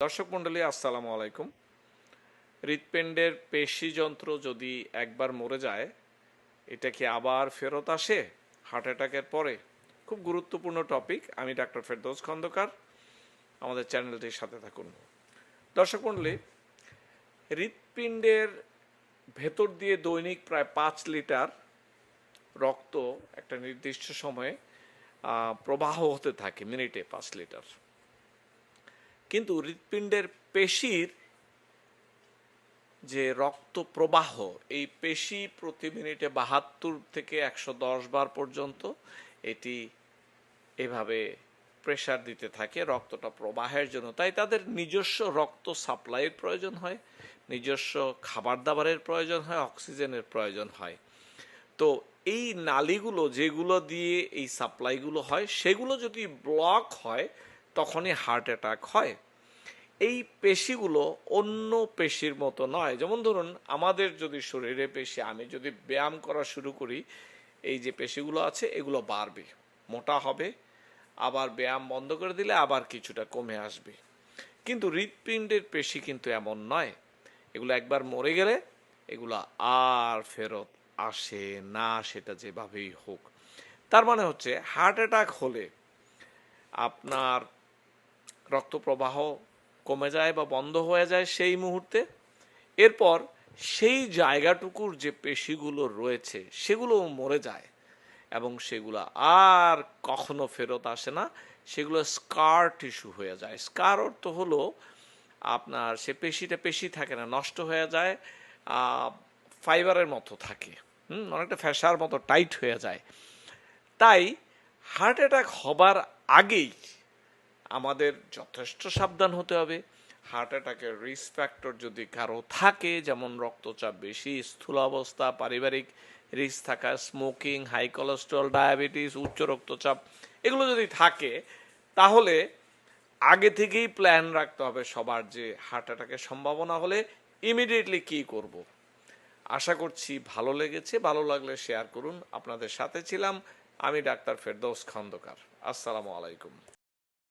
দর্শক মণ্ডলী, আসসালামু আলাইকুম। হৃৎপিণ্ডের পেশি যন্ত্র যদি একবার মরে যায়, এটা কি আবার ফেরত আসে? হার্ট অ্যাটাকের পরে? খুব গুরুত্বপূর্ণ টপিক আমি ডাক্তার ফেরদৌস খন্দকার। আমাদের চ্যানেলটির সাথে থাকুন। দর্শক মণ্ডলী, হৃৎপিণ্ডের ভেতর দিয়ে দৈনিক প্রায় পাঁচ লিটার রক্ত একটা নির্দিষ্ট সময়ে প্রবাহ হতে থাকে, মিনিটে পাঁচ লিটার। কিন্তু হৃৎপিণ্ডের পেশির যে রক্ত প্রবাহ এই পেশি প্রতি মিনিটে বাহাত্তর থেকে একশো দশ বার পর্যন্ত এটি এভাবে প্রেশার দিতে থাকে রক্তটা প্রবাহের জন্য। তাই তাদের নিজস্ব রক্ত সাপ্লাইয়ের প্রয়োজন হয়, নিজস্ব খাবার দাবারের প্রয়োজন হয়, অক্সিজেনের প্রয়োজন হয়। তো এই নালীগুলো যেগুলো দিয়ে এই সাপ্লাইগুলো হয়, সেগুলো যদি ব্লক হয়, তখনই হার্ট অ্যাটাক হয়। এই পেশিগুলো অন্য পেশির মতো নয়। যেমন ধরুন, আমাদের যদি শরীরে পেশি, আমি যদি ব্যায়াম করা শুরু করি, এই যে পেশিগুলো আছে, এগুলো বাড়বে, মোটা হবে। আবার ব্যায়াম বন্ধ করে দিলে আবার কিছুটা কমে আসবে। কিন্তু হৃৎপিণ্ডের পেশি কিন্তু এমন নয়। এগুলো একবার মরে গেলে এগুলো আর ফেরত আসে না, সেটা যেভাবেই হোক। তার মানে হচ্ছে, হার্ট অ্যাটাক হলে আপনার রক্ত প্রবাহ কমে যায় বা বন্ধ হয়ে যায় সেই মুহূর্তে। এরপর সেই জায়গাটুকুর যে পেশিগুলো রয়েছে সেগুলো মরে যায় এবং সেগুলো আর কখনো ফেরত আসে না। সেগুলো স্কার টিস্যু হয়ে যায়। স্কার অর্থ হলো আপনার সে পেশিটা পেশি থাকে না, নষ্ট হয়ে যায় ফাইবারের মতো থাকে। হুম, অনেকটা ফ্যাসার মতো টাইট হয়ে যায়। তাই হার্ট অ্যাটাক হবার আগেই আমাদের যথেষ্ট সাবধান হতে হবে। হার্ট অ্যাটাকের রিস্ক ফ্যাক্টর যদি কারও থাকে, যেমন রক্তচাপ বেশি, স্থূল অবস্থা, পারিবারিক রিস্ক থাকা স্মোকিং হাই কোলেস্ট্রল ডায়াবেটিস উচ্চ রক্তচাপ, এগুলো যদি থাকে, তাহলে আগে থেকেই প্ল্যান রাখতে হবে সবার যে হার্ট অ্যাটাকের সম্ভাবনা হলে ইমিডিয়েটলি কী করব। আশা করছি ভালো লেগেছে, ভালো লাগলে শেয়ার করুন। আপনাদের সাথে ছিলাম আমি ডাক্তার ফেরদৌস খন্দকার। আসসালামু আলাইকুম।